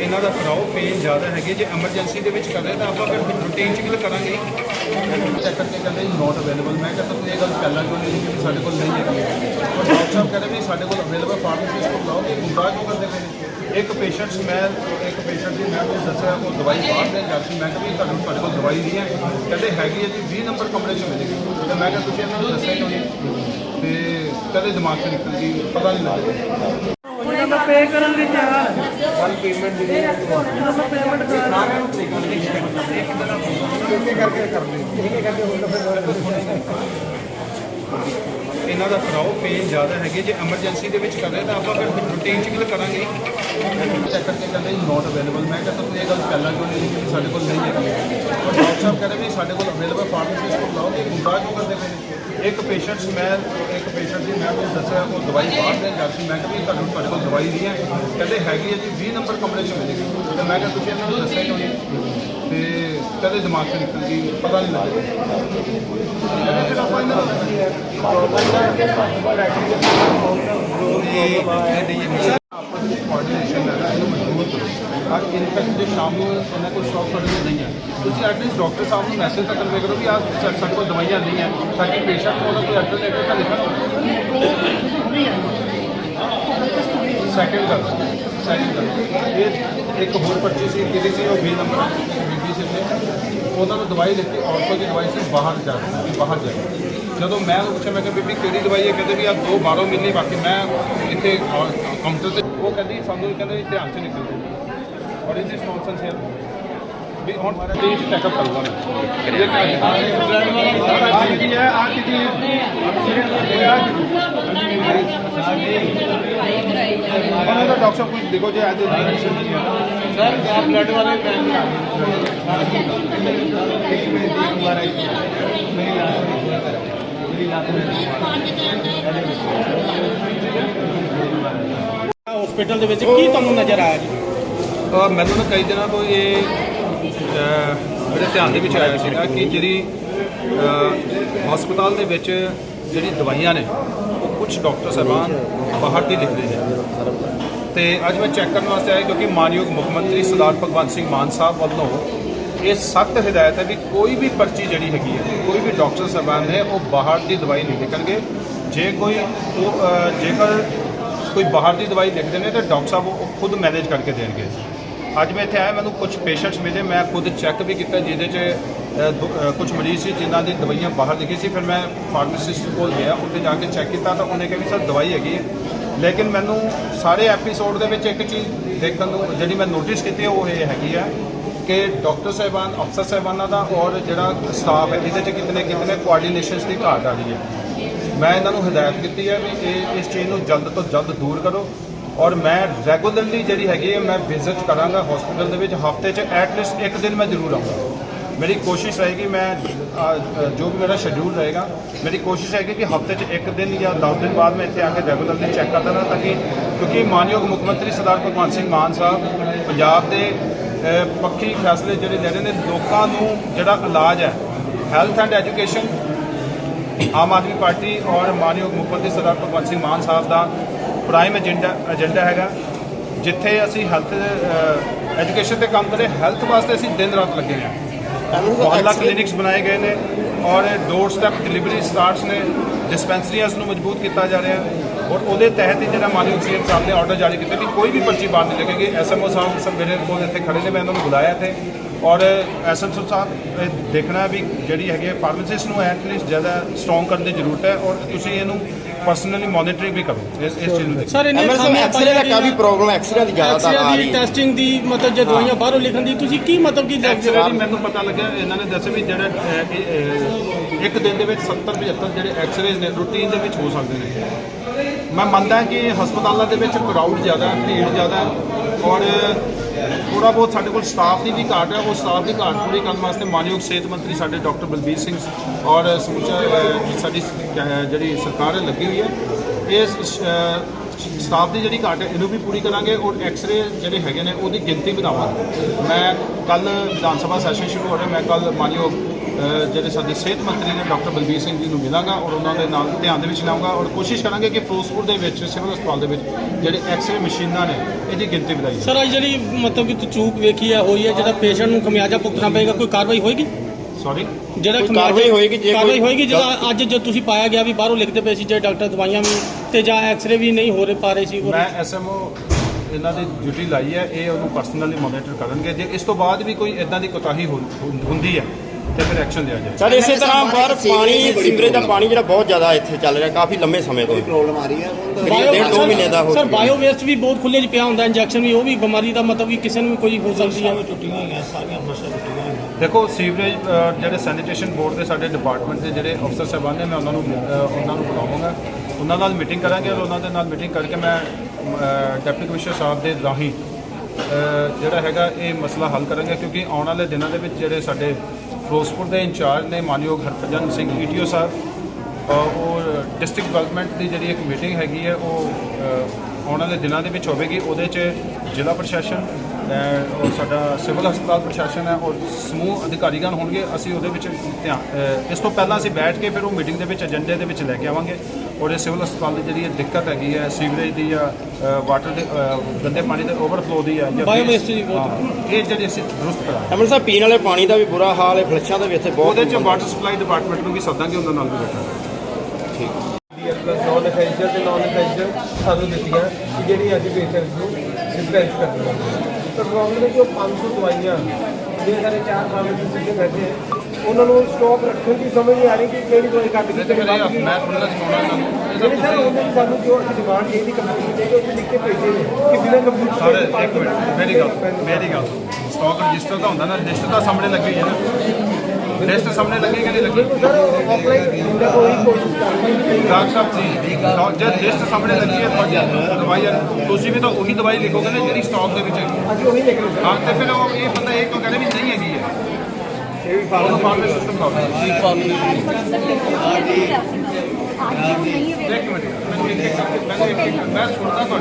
ਇਹਨਾਂ ਦਾ ਕਰਾਓ ਪੇਨ ਜ਼ਿਆਦਾ ਹੈਗੇ, ਜੇ ਐਮਰਜੈਂਸੀ ਦੇ ਵਿੱਚ ਕਰਦੇ ਤਾਂ ਆਪਾਂ ਫਿਰ ਰੂਟੀਨ ਚ ਗੱਲ ਤਾਂ ਕਰਾਂਗੇ। ਚੈੱਕ ਕਰਕੇ ਕਹਿੰਦੇ ਨੋਟ ਅਵੇਲੇਬਲ ਮੈਂ ਕਹਿੰਦਾ ਤੁਸੀਂ ਇਹ ਗੱਲ ਪਹਿਲਾਂ ਕਿਉਂ ਨਹੀਂ ਲਿਖੀ ਕਿ ਸਾਡੇ ਕੋਲ ਨਹੀਂ ਹੈਗੀ। ਪਰ ਡਾਕਟਰ ਸਾਹਿਬ ਕਹਿੰਦੇ ਵੀ ਸਾਡੇ ਕੋਲ ਅਵੇਲੇਬਲ ਫਾਰਮੇਸੀ ਕੋਲ ਲਾਓ ਕਿ ਗੁੰਡਾ ਕਿਉਂ ਕਰਦੇ ਪਏ ਇੱਕ ਪੇਸ਼ੈਂਟ ਮੈਂ, ਇੱਕ ਪੇਸ਼ੈਂਟ ਦੀ ਮੈਂ ਉਹਨੂੰ ਦੱਸਿਆ, ਉਹ ਦਵਾਈ ਬਾਹਰ ਦੇ ਜਾ ਮੈਂ ਕਿਹਾ ਵੀ ਤੁਹਾਨੂੰ ਤੁਹਾਡੇ ਕੋਲ ਦਵਾਈ ਨਹੀਂ ਹੈ। ਕਹਿੰਦੇ ਹੈਗੀ ਹੈ ਜੀ 20 ਨੰਬਰ ਕਮਰੇ 'ਚ ਮਿਲੇਗੀ। ਤੇ ਮੈਂ ਕਿਹਾ ਤੁਸੀਂ ਇਹਨਾਂ ਨੂੰ ਦੱਸਿਆ ਕਿਉਂ ਨਹੀਂ? ਤੇ ਕਦੇ ਦਿਮਾਗ 'ਚ ਨਿਕਲ ਗਈ ਪਤਾ ਨਹੀਂ ਲੱਗਦਾ। ਦਾ ਪੇ ਕਰਨ ਲਈ ਤਿਆਰ ਵਨ ਪੇਮੈਂਟ ਦੀ ਉਹਨਾਂ ਦਾ ਪੇਮੈਂਟ ਕਰਾਣਾ ਇਹਨਾਂ ਦਾ ਕਰਾਓ ਪੇਨ ਜ਼ਿਆਦਾ ਹੈਗੇ। ਜੇ ਐਮਰਜੈਂਸੀ ਦੇ ਵਿੱਚ ਕਰਦੇ ਤਾਂ ਆਪਾਂ ਫਿਰ ਰੂਟੀਨ ਚ ਵੀ ਤਾਂ ਕਰਾਂਗੇ। ਚੈੱਕ ਕਰਕੇ ਕਹਿੰਦੇ ਨੋਟ ਅਵੇਲੇਬਲ ਮੈਂ ਕਹਿੰਦਾ ਤੁਸੀਂ ਇਹ ਗੱਲ ਪਹਿਲਾਂ ਕਿਉਂ ਨਹੀਂ ਲਿਖੀ ਕਿ ਸਾਡੇ ਕੋਲ ਨਹੀਂ ਹੈਗੀ। ਪਰ ਡਾਕਟਰ ਸਾਹਿਬ ਕਹਿੰਦੇ ਵੀ ਸਾਡੇ ਕੋਲ ਅਵੇਲੇਬਲ ਫਾਰਮੇਸੀ ਕੋਲ ਲਾਓ। ਕਿ ਗੁੰਡਾ ਕਿਉਂ ਕਰਦੇ ਪਏ ਨੇ ਇੱਕ ਪੇਸ਼ੈਂਟ ਮੈਂ ਇੱਕ ਪੇਸ਼ੈਂਟ ਦੀ ਮੈਂ ਉਹਨੂੰ ਦੱਸਿਆ, ਉਹ ਦਵਾਈ ਬਾਹਰ ਦੇ ਜਾ ਸੀ। ਮੈਂ ਕਿਹਾ ਤੁਹਾਨੂੰ ਤੁਹਾਡੇ ਕੋਲ ਦਵਾਈ ਨਹੀਂ ਹੈ। ਕਹਿੰਦੇ, ਹੈਗੀ ਹੈ ਜੀ 20 ਨੰਬਰ ਕਮਰੇ 'ਚ ਮਿਲੇਗੀ। ਤੇ ਮੈਂ ਕਿਹਾ, ਤੁਸੀਂ ਇਹਨਾਂ ਨੂੰ ਦੱਸਿਆ ਕਿਉਂ ਨਹੀਂ? ਤੇ ਕਹਿੰਦੇ, ਦਿਮਾਗ 'ਚ ਨਿਕਲ ਗਈ, ਪਤਾ ਨਹੀਂ ਲੱਗਿਆ ਆਪਸ ਵਿੱਚ ਕੋਆਰਡੀਨੇਸ਼ਨ ਹੈ ਇਹਨੂੰ ਮਜ਼ਬੂਤ ਕਰੋ ਅੱਜ ਇਨਫੈਕਟ ਜੇ ਸ਼ਾਮ ਨੂੰ ਇਹਨਾਂ ਕੋਲ ਸਟਾਕ ਕਰਨ ਨੂੰ ਤੁਸੀਂ ਐਟਲੀਸਟ ਡਾਕਟਰ ਸਾਹਿਬ ਨੂੰ ਮੈਸੇਜ ਤਾਂ ਕਨਵੇ ਕਰੋ ਵੀ ਆਹ ਸਾ- ਸਾਡੇ ਕੋਲ ਦਵਾਈਆਂ ਨਹੀਂ ਹੈ, ਤਾਂ ਕਿ ਪੇਸ਼ੈਂਟ ਨੂੰ ਉਹਦਾ ਕੋਈ ਅਲਟਰਨੇਟਿਵ ਤਾਂ ਲਿਖਣ ਸੈਕਿੰਡ ਗੱਲ ਸੈਕਿੰਡ ਗੱਲ। ਇਹ ਇੱਕ ਹੋਰ ਪਰਚੀ ਸੀ ਕਿਹਦੀ ਸੀ, ਉਹ 20 ਨੰਬਰ ਬੀਬੀ ਸੀ ਉਹਨਾਂ ਨੂੰ ਦਵਾਈ ਦਿੱਤੀ ਔਰਤੋਂ ਦੀ ਦਵਾਈ ਸੀ, ਬਾਹਰ ਜਾ ਕੇ ਬਾਹਰ ਜਾ ਜਦੋਂ ਮੈਂ ਉਹਨੂੰ ਪੁੱਛਿਆ, ਮੈਂ ਕਿਹਾ, ਬੀਬੀ, ਕਿਹੜੀ ਦਵਾਈ ਹੈ? ਕਹਿੰਦੇ ਵੀ ਆ ਦੋ ਬਾਹਰੋਂ ਮਿਲਣੀ ਬਾਕੀ ਮੈਂ ਇੱਥੇ ਕਾਊਂਟਰ ਤੇ ਉਹ ਕਹਿੰਦੀ, ਸਾਨੂੰ ਕਹਿੰਦੇ ਵੀ ਧਿਆਨ ਚ ਨਿਕਲ ਜਾਓ ਔਰ ਇਸ ਇਸ ਨੌਨਸੈਂਸ ਹੈ ਵੀ ਹੁਣ ਪਲੀਜ਼ ਚੈੱਕਅਪ ਕਰਵਾ ਉਹਨਾਂ ਦਾ ਡਾਕਟਰ ਕੁਝ ਦੇਖੋ ਜੇ ਅੱਜ ਨਹੀਂ ਹੈ। ਸਰ ਆਪ ਬਲੱਡ ਵਾਲੇ ਪੈਨ ਹਸਪੀਟਲ ਦੇ ਵਿੱਚ ਕੀ ਤੁਹਾਨੂੰ ਨਜ਼ਰ ਆਇਆ ਜੀ ਮੈਨੂੰ ਨਾ ਕਈ ਦਿਨਾਂ ਤੋਂ ਇਹ ਮੇਰੇ ਧਿਆਨ ਦੇ ਵਿੱਚ ਆਇਆ ਸੀਗਾ ਕਿ ਜਿਹੜੀ ਹਸਪਤਾਲ ਦੇ ਵਿੱਚ ਜਿਹੜੀ ਦਵਾਈਆਂ ਨੇ, ਉਹ ਕੁਝ ਡਾਕਟਰ ਸਾਹਿਬਾਨ ਬਾਹਰ ਦੀ ਲਿਖਦੇ ਨੇ। ਤੇ ਅੱਜ ਮੈਂ ਚੈੱਕ ਕਰਨ ਵਾਸਤੇ ਆਇਆ ਕਿਉਂਕਿ ਮਾਨਯੋਗ ਮੁੱਖ ਮੰਤਰੀ ਸਰਦਾਰ ਭਗਵੰਤ ਸਿੰਘ ਮਾਨ ਸਾਹਿਬ ਵੱਲੋਂ ਇਹ ਸਖਤ ਹਦਾਇਤ ਹੈ ਵੀ ਕੋਈ ਵੀ ਪਰਚੀ ਜਿਹੜੀ ਹੈਗੀ ਹੈ, ਕੋਈ ਵੀ ਡਾਕਟਰ ਸਾਹਿਬਾਨ ਨੇ ਉਹ ਬਾਹਰ ਦੀ ਦਵਾਈ ਨਹੀਂ ਲਿਖਣਗੇ। ਜੇ ਕੋਈ ਜੇਕਰ ਕੋਈ ਬਾਹਰ ਦੀ ਦਵਾਈ ਲਿਖਦੇ ਨੇ ਤਾਂ ਡਾਕਟਰ ਸਾਹਿਬ ਉਹ ਖੁਦ ਮੈਨੇਜ ਕਰਕੇ ਦੇਣਗੇ। ਅੱਜ ਮੈਂ ਇੱਥੇ ਆਇਆ ਮੈਨੂੰ ਕੁਝ ਪੇਸ਼ੈਂਟਸ ਮਿਲੇ ਮੈਂ ਖੁਦ ਚੈੱਕ ਵੀ ਕੀਤਾ ਜਿਹਦੇ 'ਚ ਦੋ- ਅ, ਕੁਝ ਮਰੀਜ਼ ਸੀ ਜਿਨ੍ਹਾਂ ਦੀ ਦਵਾਈਆਂ ਬਾਹਰ ਲਿਖੀ ਸੀ। ਫਿਰ ਮੈਂ ਫਾਰਮਾਸਿਸਟ ਕੋਲ ਗਿਆ ਉੱਥੇ ਜਾ ਕੇ ਚੈੱਕ ਕੀਤਾ ਤਾਂ ਉਹਨੇ ਕਿਹਾ ਵੀ ਸਰ ਦਵਾਈ ਹੈਗੀ ਹੈ। ਲੇਕਿਨ ਮੈਨੂੰ ਸਾਰੇ ਐਪੀਸੋਡ ਦੇ ਵਿੱਚ ਇੱਕ ਚੀਜ਼ ਦੇਖਣ ਨੂੰ ਜਿਹੜੀ ਮੈਂ ਨੋਟਿਸ ਕੀਤੀ ਉਹ ਇਹ ਹੈਗੀ ਹੈ ਕਿ ਡਾਕਟਰ ਸਾਹਿਬਾਨ ਅਫਸਰ ਸਾਹਿਬਾਨਾਂ ਦਾ ਔਰ ਜਿਹੜਾ ਸਟਾਫ ਹੈ ਇਹਦੇ 'ਚ ਕਿਤਨੇ ਕਿਤਨੇ ਕੋਆਰਡੀਨੇਸ਼ਨਸ ਦੀ ਘਾਟ ਆ ਰਹੀ ਹੈ। ਮੈਂ ਇਹਨਾਂ ਨੂੰ ਹਦਾਇਤ ਕੀਤੀ ਹੈ ਵੀ ਇਹ ਇਸ ਚੀਜ਼ ਨੂੰ ਜਲਦ ਤੋਂ ਜਲਦ ਦੂਰ ਕਰੋ। ਔਰ ਮੈਂ ਰੈਗੂਲਰਲੀ ਜਿਹੜੀ ਹੈਗੀ ਹੈ, ਮੈਂ ਵਿਜ਼ਿਟ ਕਰਾਂਗਾ ਹਸਪੀਟਲ ਦੇ ਵਿੱਚ, ਹਫ਼ਤੇ 'ਚ ਐਟਲੀਸਟ ਇੱਕ ਦਿਨ ਮੈਂ ਜ਼ਰੂਰ ਆਉਂਗਾ ਮੇਰੀ ਕੋਸ਼ਿਸ਼ ਰਹੇਗੀ, ਮੈਂ ਜੋ ਵੀ ਮੇਰਾ ਸ਼ਡਿਊਲ ਰਹੇਗਾ, ਮੇਰੀ ਕੋਸ਼ਿਸ਼ ਰਹੇਗੀ ਕਿ ਹਫ਼ਤੇ 'ਚ ਇੱਕ ਦਿਨ ਜਾਂ 10 ਦਿਨ ਬਾਅਦ ਮੈਂ ਇੱਥੇ ਆ ਕੇ ਰੈਗੂਲਰਲੀ ਚੈੱਕ ਕਰਦਾ ਰਹਾਂ ਤਾਂ ਕਿ, ਕਿਉਂਕਿ ਮਾਨਯੋਗ ਮੁੱਖ ਮੰਤਰੀ ਸਰਦਾਰ ਭਗਵੰਤ ਸਿੰਘ ਮਾਨ ਸਾਹਿਬ ਪੰਜਾਬ ਦੇ ਪੱਖੀ ਫੈਸਲੇ ਜਿਹੜੇ ਲੈ ਰਹੇ ਨੇ, ਲੋਕਾਂ ਨੂੰ ਜਿਹੜਾ ਇਲਾਜ ਹੈ health and education Aam Aadmi party ਔਰ ਮਾਨਯੋਗ ਮੁੱਖ ਮੰਤਰੀ ਸਰਦਾਰ ਭਗਵੰਤ ਸਿੰਘ ਮਾਨ ਸਾਹਿਬ ਦਾ ਪ੍ਰਾਈਮ ਏਜੰਡਾ ਏਜੰਡਾ ਹੈਗਾ ਜਿੱਥੇ ਅਸੀਂ ਹੈਲਥ ਐਜੂਕੇਸ਼ਨ ਤੇ ਕੰਮ ਕਰੇ ਹੈਲਥ ਵਾਸਤੇ ਅਸੀਂ ਦਿਨ ਰਾਤ ਲੱਗੇ ਹਾਂ। ਮੁਹੱਲਾ ਕਲੀਨਿਕਸ ਬਣਾਏ ਗਏ ਨੇ ਔਰ ਡੋਰ ਸਟੈਪ ਡਿਲੀਵਰੀ ਸਟਾਰਟਸ ਨੇ ਡਿਸਪੈਂਸਰੀਜ਼ ਨੂੰ ਮਜ਼ਬੂਤ ਕੀਤਾ ਜਾ ਰਿਹਾ ਔਰ ਉਹਦੇ ਤਹਿਤ ਹੀ ਜਿਹੜਾ ਮਾਨਯੋਗ ਸੀਐਮ ਸਾਹਿਬ ਨੇ ਆਰਡਰ ਜਾਰੀ ਕੀਤਾ ਵੀ ਕੋਈ ਵੀ ਪਰਚੀ ਬਾਹਰ ਨਹੀਂ ਲੱਗੇਗੀ। ਐਸਐਮਓ ਸਾਹਿਬ ਸਭ ਮੇਰੇ ਕੋਲ ਇੱਥੇ ਖੜੇ ਨੇ ਮੈਂ ਇਹਨਾਂ ਨੂੰ ਬੁਲਾਇਆ ਇੱਥੇ ਔਰ ਐਸਐਮਓ ਸਾਹਿਬ ਇਹ ਦੇਖਣਾ ਵੀ ਜਿਹੜੀ ਹੈਗੀ ਫਾਰਮਾਸਿਸਟ ਨੂੰ ਐਟਲੀਸਟ ਜ਼ਿਆਦਾ ਸਟਰੋਂਗ ਕਰਨ ਦੀ ਜ਼ਰੂਰਤ ਹੈ ਔਰ ਤੁਸੀਂ ਇਹਨੂੰ ਪਰਸਨਲੀ ਮੋਨੀਟਰਿੰਗ ਵੀ ਕਰੋ ਇਸ ਇਸ ਚੀਜ਼ ਨੂੰ ਦੇਖੋ। ਸਰ ਇਹਨੇ ਐਮਰਜੈਂਸੀ ਐਕਸਰੇ ਦਾ ਕਾਫੀ ਪ੍ਰੋਬਲਮ ਐਕਸਰੇ ਦੀ ਜ਼ਿਆਦਾਤਰ ਆ ਐਕਸਰੇ ਰਹੀ। ਦੀ ਹੈ ਟੈਸਟਿੰਗ ਦੀ ਮਤਲਬ ਜੇ ਦਵਾਈਆਂ ਬਾਹਰੋਂ ਲਿਖਣ ਦੀ ਤੁਸੀਂ ਕੀ ਮਤਲਬ ਕੀ ਐਕਸਰੇ ਦੀ ਮੈਨੂੰ ਪਤਾ ਲੱਗਿਆ ਇਹਨਾਂ ਨੇ ਦੱਸਿਆ ਵੀ ਜਿਹੜਾ ਇੱਕ ਦਿਨ ਦੇ ਵਿੱਚ 70 75 ਜਿਹੜੇ ਐਕਸਰੇਜ਼ ਨੇ ਰੂਟੀਨ ਦੇ ਵਿੱਚ ਹੋ ਸਕਦੇ ਨੇ। ਮੈਂ ਮੰਨਦਾ ਕਿ ਹਸਪਤਾਲਾਂ ਦੇ ਵਿੱਚ ਕਰਾਊਡ ਜ਼ਿਆਦਾ ਭੀੜ ਜ਼ਿਆਦਾ ਔਰ ਥੋੜਾ ਬਹੁਤ ਸਾਡੇ ਕੋਲ ਸਟਾਫ ਦੀ ਵੀ ਘਾਟ ਹੈ, ਉਹ ਸਟਾਫ ਦੀ ਘਾਟ ਪੂਰੀ ਕਰਨ ਵਾਸਤੇ ਮਾਨਯੋਗ ਸਿਹਤ ਮੰਤਰੀ ਸਾਡੇ ਡਾਕਟਰ ਬਲਬੀਰ ਸਿੰਘ ਔਰ ਸਮੁੱਚਾ ਸਾਡੀ ਜਿਹੜੀ ਸਰਕਾਰ ਹੈ, ਲੱਗੀ ਹੋਈ ਹੈ। ਇਸ ਸਟਾਫ ਦੀ ਜਿਹੜੀ ਘਾਟ ਹੈ, ਇਹਨੂੰ ਵੀ ਪੂਰੀ ਕਰਾਂਗੇ ਔਰ ਐਕਸ-ਰੇ ਜਿਹੜੇ ਹੈਗੇ ਨੇ, ਉਹਦੀ ਗਿਣਤੀ ਵਧਾਵਾਂਗੇ। ਮੈਂ ਕੱਲ ਵਿਧਾਨ ਸਭਾ ਸੈਸ਼ਨ ਸ਼ੁਰੂ ਹੋ ਰਿਹਾ, ਮੈਂ ਕੱਲ ਮਾਨਯੋਗ ਜਿਹੜੇ ਸਾਡੇ ਸਿਹਤ ਮੰਤਰੀ ਨੇ ਡਾਕਟਰ ਬਲਬੀਰ ਸਿੰਘ ਜੀ ਨੂੰ ਮਿਲਾਂਗਾ ਔਰ ਉਹਨਾਂ ਦੇ ਨਾਲ ਧਿਆਨ ਦੇ ਵਿੱਚ ਲਾਉਂਗਾ ਔਰ ਕੋਸ਼ਿਸ਼ ਕਰਾਂਗੇ ਕਿ ਫਿਰੋਜ਼ਪੁਰ ਦੇ ਵਿੱਚ ਸਿਵਲ ਹਸਪਤਾਲ ਦੇ ਵਿੱਚ ਜਿਹੜੇ ਐਕਸ-ਰੇ ਮਸ਼ੀਨਾਂ ਨੇ ਇਹਦੀ ਗਿਣਤੀ ਵਧਾਈ ਜਾਵੇ। ਸਰ ਅੱਜ ਜਿਹੜੀ ਮਤਲਬ ਕਿ ਚੂਕ ਵੇਖੀ ਹੈ ਹੋਈ ਹੈ ਜਿਹੜਾ ਪੇਸ਼ੈਂਟ ਨੂੰ ਖਮਿਆਜਾ ਭੁਗਤਣਾ ਪਏਗਾ ਕੋਈ ਕਾਰਵਾਈ ਹੋਏਗੀ? ਸੌਰੀ ਜਿਹੜਾ ਕਾਰਵਾਈ ਹੋਏਗੀ ਜੇ ਕਾਰਵਾਈ ਹੋਏਗੀ ਜਿਹੜਾ ਅੱਜ ਜੋ ਤੁਸੀਂ ਪਾਇਆ ਗਿਆ ਵੀ ਬਾਹਰੋਂ ਲਿਖਦੇ ਪਏ ਸੀ ਜੇ ਡਾਕਟਰ ਦਵਾਈਆਂ ਵੀ ਤੇ ਜਾਂ ਐਕਸ-ਰੇ ਵੀ ਨਹੀਂ ਹੋ ਰਹੇ ਪਾ ਰਹੇ ਸੀ ਮੈਂ ਐਸਐਮਓ ਇਹਨਾਂ ਦੀ ਡਿਊਟੀ ਲਾਈ ਹੈ ਇਹ ਉਹਨੂੰ ਪਰਸਨਲੀ ਮੋਨੀਟਰ ਕਰਨਗੇ। ਜੇ ਇਸ ਤੋਂ ਬਾਅਦ ਵੀ ਕੋਈ ਇਦਾਂ ਦੀ ਕੋਤਾਹੀ ਹੁੰਦੀ ਹੈ ਤੇ ਫਿਰ ਐਕਸ਼ਨ ਲਿਆ ਜਾਏ। ਸਰ ਇਸੇ ਤਰ੍ਹਾਂ ਬਾਹਰ ਪਾਣੀ ਸੀਵਰੇਜ ਦਾ ਪਾਣੀ ਜਿਹੜਾ ਬਹੁਤ ਜ਼ਿਆਦਾ ਇੱਥੇ ਚੱਲ ਰਿਹਾ ਕਾਫੀ ਲੰਮੇ ਸਮੇਂ ਤੋਂ। ਪ੍ਰੋਬਲਮ ਆ ਰਹੀ ਹੈ ਕਰੀਬ ਡੇਢ ਦੋ ਮਹੀਨੇ ਦਾ ਹੋ ਸਰ ਚੁੱਕਾ। ਬਾਇਓ ਵੇਸਟ ਵੀ ਬਹੁਤ ਖੁੱਲੇ 'ਚ ਪਿਆ ਹੁੰਦਾ ਇੰਜੈਕਸ਼ਨ ਵੀ ਉਹ ਵੀ ਬਿਮਾਰੀ ਦਾ ਮਤਲਬ ਵੀ ਕਿਸੇ ਨੂੰ ਵੀ ਕੋਈ ਹੋ ਸਕਦੀ ਹੈ ਦੇਖੋ ਸੀਵਰੇਜ ਅ, ਜਿਹੜੇ ਸੈਨੀਟੇਸ਼ਨ ਬੋਰਡ ਦੇ ਸਾਡੇ ਡਿਪਾਰਟਮੈਂਟ ਦੇ ਜਿਹੜੇ ਅਫਸਰ ਸਾਹਿਬਾਨ ਨੇ ਮੈਂ ਉਹਨਾਂ ਨੂੰ ਉਹਨਾਂ ਨੂੰ ਬੁਲਾਵਾਂਗਾ। ਉਹਨਾਂ ਨਾਲ ਮੀਟਿੰਗ ਕਰਾਂਗੇ ਔਰ ਉਹਨਾਂ ਦੇ ਨਾਲ ਮੀਟਿੰਗ ਕਰਕੇ ਮੈਂ ਡਿਪਟੀ ਕਮਿਸ਼ਨਰ ਸਾਹਿਬ ਦੇ ਰਾਹੀਂ ਜਿਹੜਾ ਹੈਗਾ ਇਹ ਮਸਲਾ ਹੱਲ ਕਰਾਂਗੇ ਕਿਉਂਕਿ ਆਉਣ ਵਾਲੇ ਦਿਨਾਂ ਦੇ ਵਿੱਚ ਜਿਹੜੇ ਸਾਡੇ ਫਿਰੋਜ਼ਪੁਰ ਦੇ ਇੰਚਾਰਜ ਨੇ ਮਾਨਯੋਗ ਹਰਭਜਨ ਸਿੰਘ ਈਟੀਓ ਸਾਹਿਬ ਉਹ ਡਿਸਟ੍ਰਿਕਟ ਡਿਵੈਲਪਮੈਂਟ ਦੀ ਜਿਹੜੀ ਇੱਕ ਮੀਟਿੰਗ ਹੈਗੀ ਹੈ ਉਹ ਅ, ਆਉਣ ਵਾਲੇ ਦਿਨਾਂ ਦੇ ਵਿੱਚ ਹੋਵੇਗੀ। ਉਹਦੇ 'ਚ ਜ਼ਿਲ੍ਹਾ ਪ੍ਰਸ਼ਾਸਨ ਔਰ ਸਾਡਾ ਸਿਵਲ ਹਸਪਤਾਲ ਪ੍ਰਸ਼ਾਸਨ ਹੈ ਔਰ ਸਮੂਹ ਅਧਿਕਾਰੀਗਣ ਹੋਣਗੇ ਅਸੀਂ ਉਹਦੇ ਵਿੱਚ ਧਿਆਨ ਇਸ ਤੋਂ ਪਹਿਲਾਂ ਅਸੀਂ ਬੈਠ ਕੇ ਫਿਰ ਉਹ ਮੀਟਿੰਗ ਦੇ ਵਿੱਚ ਏਜੰਡੇ ਦੇ ਵਿੱਚ ਲੈ ਕੇ ਆਵਾਂਗੇ ਔਰ ਇਹ ਸਿਵਲ ਹਸਪਤਾਲ ਦੀ ਜਿਹੜੀ ਦਿੱਕਤ ਹੈਗੀ ਹੈ ਸੀਵਰੇਜ ਦੀ ਜਾਂ ਵਾਟਰ ਦੇ ਗੰਦੇ ਪਾਣੀ ਦੇ ਓਵਰਫਲੋ ਦੀ ਹੈ ਦੀ ਬਹੁਤ- ਹਾਂ, ਇਹ ਜਿਹੜੀ ਅਸੀਂ ਦਰੁਸਤ ਕਰਾਂਗੇ। ਅਮਨ ਸਾਹਿਬ ਪੀਣ ਵਾਲੇ ਪਾਣੀ ਦਾ ਵੀ ਬੁਰਾ ਹਾਲ ਹੈ ਫਲਸ਼ਾਂ ਦੇ ਵਿੱਚ ਬਹੁਤ ਉਹਦੇ 'ਚ ਵਾਟਰ ਸਪਲਾਈ ਡਿਪਾਰਟਮੈਂਟ ਨੂੰ ਵੀ ਸੱਦਾਂਗੇ ਉਹਨਾਂ ਨਾਲ ਵੀ ਬੈਠਾਂਗੇ। ਨੌਨ ਐਸੈਂਸ਼ੀਅਲ ਤੇ ਨੌਨ ਐਸੈਂਸ਼ੀਅਲ ਸਾਨੂੰ ਦਿੱਤੀਆਂ ਕਿ ਜਿਹੜੀ ਅੱਜ ਪੇਸ਼ੈਂਟਸ ਨੂੰ ਡਿਸਪੈਂਸ ਕਰਨੀਆਂ ਪਰ ਪ੍ਰੋਬਲਮ ਹੈ ਕਿ ਉਹ 500 ਦਵਾਈਆਂ ਜਿਹੜੇ ਸਾਰੇ ਚਾਰ ਫਾਰਮੇਸੀ ਜਿੱਥੇ ਬੈਠੇ ਹੈ, ਉਹਨਾਂ ਨੂੰ ਸਟਾਕ ਰੱਖਣ ਦੀ ਸਮਝ ਨਹੀਂ ਆ ਰਹੀ ਕਿ ਕਿਹੜੀ ਦਵਾਈ ਕੱਟ ਤੇ ਇਹ ਮੈਂ ਜਿਹਾ ਸੁਣਾਉਣਾ ਇਹਨਾਂ ਨੂੰ। ਜਿਹੜੀ ਸਰ ਉਹਨਾਂ ਦੀ ਸਾਨੂੰ ਜੋ ਡਿਮਾਂਡ ਇਹਦੀ ਕੰਪਨੀ ਚਾਹੀਦੀ ਉਹ ਲਿਖ ਕੇ ਭੇਜੇ ਕਿ ਬਿਨਾਂ ਕੰਪਨੀ ਸਾਰੇ ਇੱਕ ਮਿੰਟ ਮੇਰੀ ਗੱਲ ਮੇਰੀ ਗੱਲ। ਸਟਾਕ ਰਜਿਸਟਰ ਤਾਂ ਹੁੰਦਾ ਨਾ ਰਜਿਸਟਰ ਤਾਂ ਸਾਹਮਣੇ ਲੱਗੀ ਹੈ ਨਾ। ਲਿਸਟ ਸਾਹਮਣੇ ਲੱਗੀ ਕਿ ਨਹੀਂ ਲੱਗੀ? ਸਰ ਆਫਲਾਈਨ ਇੰਦਾ ਕੋਈ ਕੋਸ਼ਿਸ਼ ਨਹੀਂ ਡਾਕਟਰ ਸਾਹਿਬ ਜੀ ਡਾਕ- ਜੇ ਲਿਸਟ ਸਾਹਮਣੇ ਲੱਗੀ ਹੈ ਤੁਹਾਡੀ ਦਵਾਈਆਂ ਤੁਸੀਂ ਵੀ ਤਾਂ ਉਹੀ ਦਵਾਈ ਲਿਖੋਗੇ ਨਾ ਜਿਹੜੀ ਸਟਾਕ ਦੇ ਵਿੱਚ ਹੈਗੀ ਅਸੀਂ ਉਹੀ ਲਿਖ ਰਹੇ ਹਾਂ ਤੇ ਫਿਰ ਉਹ ਇਹ ਬੰਦਾ ਇਹ ਕਿਉਂ ਕਹਿੰਦਾ ਵੀ ਨਹੀਂ ਹੈਗੀ ਹੈ? ਇਹ ਵੀ ਸਿਸਟਮ ਇੱਕ ਮੈਂ ਸੁਣਦਾ ਤੁਹਾਡੀ।